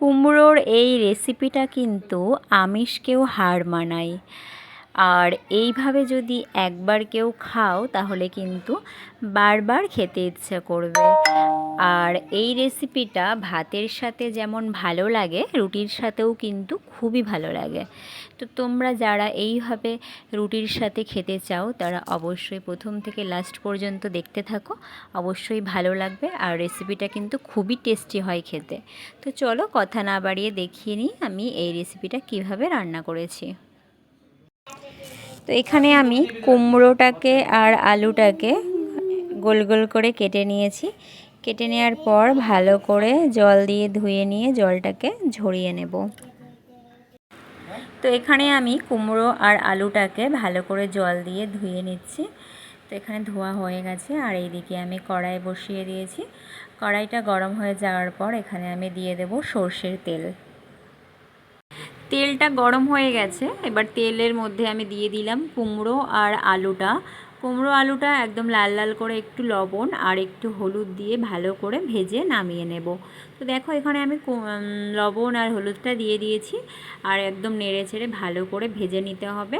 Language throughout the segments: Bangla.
কুমড়োর এই রেসিপিটা কিন্তু আমিষকেও হার মানায়। আর এইভাবে যদি একবার কেউ খাও, তাহলে কিন্তু বারবার খেতে ইচ্ছে করবে। আর এই রেসিপিটা ভাতের সাথে যেমন ভালো লাগে, রুটির সাথেও কিন্তু খুবই ভালো লাগে। তো তোমরা যারা এইভাবে রুটির সাথে খেতে চাও, তারা অবশ্যই প্রথম থেকে লাস্ট পর্যন্ত দেখতে থাকো। অবশ্যই ভালো লাগবে আর রেসিপিটা কিন্তু খুবই টেস্টি হয় খেতে। তো চলো কথা না বাড়িয়ে দেখিয়ে নিই আমি এই রেসিপিটা কীভাবে রান্না করেছি। তো এখানে আমি কুমড়োটাকে আর আলুটাকে গোল গোল করে কেটে নিয়েছি। কেটে নেওয়ার পর ভালো করে জল দিয়ে ধুয়ে নিয়ে জলটাকে ঝরিয়ে নেব। তো এখানে আমি কুমড়ো আর আলুটাকে ভালো করে জল দিয়ে ধুয়ে নিচ্ছি। তো এখানে ধোয়া হয়ে গেছে আর এইদিকে আমি কড়াই বসিয়ে দিয়েছি। কড়াইটা গরম হয়ে যাওয়ার পর এখানে আমি দিয়ে দেব সর্ষের তেল। তেলটা গরম হয়ে গেছে। এবার তেলের মধ্যে আমি দিয়ে দিলাম কুমড়ো আর আলুটা। কুমড়ো আলুটা একদম লাল লাল করে একটু লবণ আর একটু হলুদ দিয়ে ভালো করে ভেজে নামিয়ে নেব। তো দেখো এখানে আমি লবণ আর হলুদটা দিয়ে দিয়েছি আর একদম নেড়ে চেড়ে ভালো করে ভেজে নিতে হবে।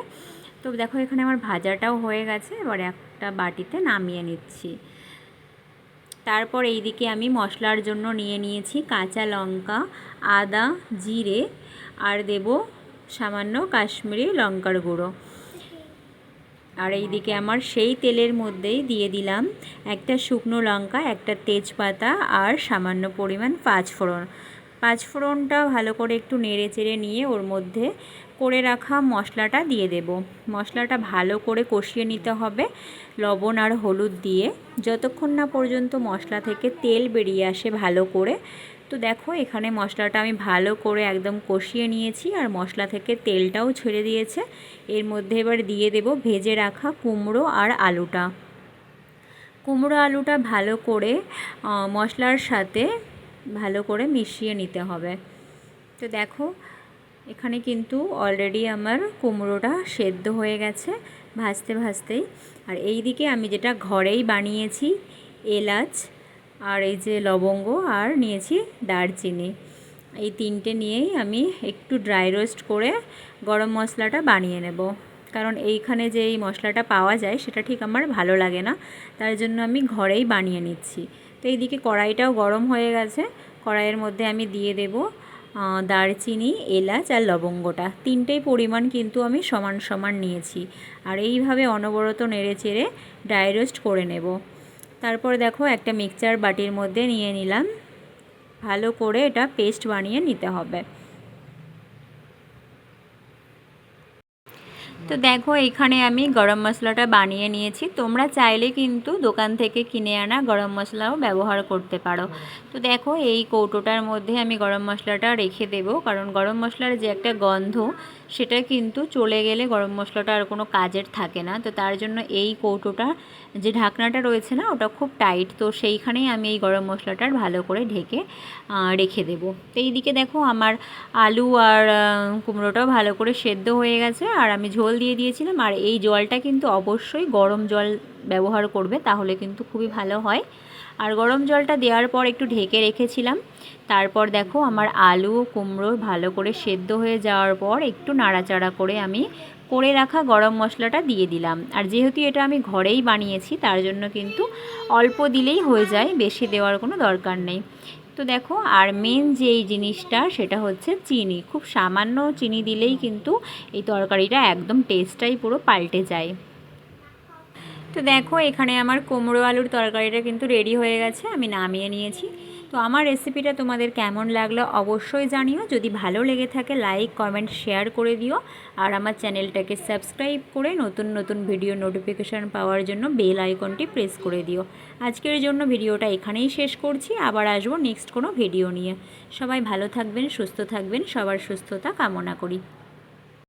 তো দেখো এখানে আমার ভাজাটাও হয়ে গেছে, এবার একটা বাটিতে নামিয়ে নিচ্ছি। তারপর এইদিকে আমি মশলার জন্য নিয়ে নিয়েছি কাঁচা লঙ্কা, আদা, জিরে আর দেব সামান্য কাশ্মীরি লঙ্কার গুঁড়ো। আর এইদিকে আমার সেই তেলের মধ্যেই দিয়ে দিলাম একটা শুকনো লঙ্কা, একটা তেজপাতা আর সামান্য পরিমাণ পাঁচফোড়ন। পাঁচফোড়নটা ভালো করে একটু নেড়ে চেড়ে নিয়ে ওর মধ্যে করে রাখা মশলাটা দিয়ে দেব। মশলাটা ভালো করে কষিয়ে নিতে হবে লবণ আর হলুদ দিয়ে। যতক্ষণ না পর্যন্ত মশলা থেকে তেল বেরিয়ে আসে ভালো করে তো দেখো, এখানে মশলাটা আমি ভালো করে একদম কষিয়ে নিয়েছি আর মশলা থেকে তেলটাও ছেড়ে দিয়েছে। এর মধ্যে এবার দিয়ে দেব ভেজে রাখা কুমড়ো আর আলুটা। কুমড়ো আলুটা ভালো করে মশলার সাথে ভালো করে মিশিয়ে নিতে হবে। তো দেখো, এখানে কিন্তু অলরেডি আমার কুমড়োটা সেদ্ধ হয়ে গেছে ভাজতে ভাজতেই। আর এই দিকে আমি যেটা ঘরেই বানিয়েছি, এলাচ আর এই যে লবঙ্গ আর নিয়েছি দারচিনি। এই তিনটে নিয়েই আমি একটু ড্রাই রোস্ট করে গরম মশলাটা বানিয়ে নেব। কারণ এইখানে যে এই মশলাটা পাওয়া যায় সেটা ঠিক আমার ভালো লাগে না তার জন্য আমি ঘরেই বানিয়ে নিচ্ছি। তো এইদিকে কড়াইটাও গরম হয়ে গেছে, কড়াইয়ের মধ্যে আমি দিয়ে দেব দারচিনি, এলাচ আর লবঙ্গটা। তিনটেই পরিমাণ কিন্তু আমি সমান সমান নিয়েছি। আর এইভাবে অনবরত নেড়ে চেড়ে ড্রাই রোস্ট করে নেব। তারপর দেখো একটা মিক্সচার বাটির মধ্যে নিয়ে নিলাম। ভালো করে এটা পেস্ট বানিয়ে নিতে হবে। তো দেখো, এখানে আমি গরম মশলাটা বানিয়ে নিয়েছি। তোমরা চাইলে কিন্তু দোকান থেকে কিনে আনা গরম মশলাও ব্যবহার করতে পারো। তো দেখো, এই কৌটোটার মধ্যে আমি গরম মশলাটা রেখে দেব। কারণ গরম মশলার যে একটা গন্ধ, সেটা কিন্তু চলে গেলে গরম মশলাটা আর কোনো কাজের থাকে না। তো তার জন্য এই কৌটোটা, যে ঢাকনাটা রয়েছে না, ওটা খুব টাইট। তো সেইখানেই আমি এই গরম মশলাটার ভালো করে ঢেকে রেখে দেব। তো এইদিকে দেখো, আমার আলু আর কুমড়োটাও ভালো করে সেদ্ধ হয়ে গেছে। আর আমি ঝোল দিয়ে দিয়েছিলাম। আর এই জলটা কিন্তু অবশ্যই গরম জল ব্যবহার করবে, তাহলে কিন্তু খুবই ভালো হয়। আর গরম জলটা দেওয়ার পর একটু ঢেকে রেখেছিলাম। তারপর দেখো আমার আলু, কুমড়ো ভালো করে সেদ্ধ হয়ে যাওয়ার পর একটু নাড়াচাড়া করে আমি করে রাখা গরম মশলাটা দিয়ে দিলাম। আর যেহেতু এটা আমি ঘরেই বানিয়েছি, তার জন্য কিন্তু অল্প দিলেই হয়ে যায়, বেশি দেওয়ার কোনো দরকার নেই। তো দেখো, আর মেন যেই জিনিসটা সেটা হচ্ছে চিনি। খুব সামান্য চিনি দিলেই কিন্তু এই তরকারিটা একদম টেস্টটাই পুরো পাল্টে যায়। তো দেখো, এখানে আমার কুমড়ো আলুর তরকারিটা কিন্তু রেডি হয়ে গেছে, আমি নামিয়ে নিয়েছি। তো আমার রেসিপিটা তোমাদের কেমন লাগল অবশ্যই জানিও। যদি ভালো লেগে থাকে লাইক কমেন্ট শেয়ার করে দিও। আর আমার চ্যানেলটাকে সাবস্ক্রাইব করে নতুন নতুন ভিডিও নোটিফিকেশান পাওয়ার জন্য বেল আইকনটি প্রেস করে দিও। আজকের জন্য ভিডিওটা এখানেই শেষ করছি। আবার আসব নেক্সট কোনো ভিডিও নিয়ে। সবাই ভালো থাকবেন, সুস্থ থাকবেন, সবার সুস্থতা কামনা করি।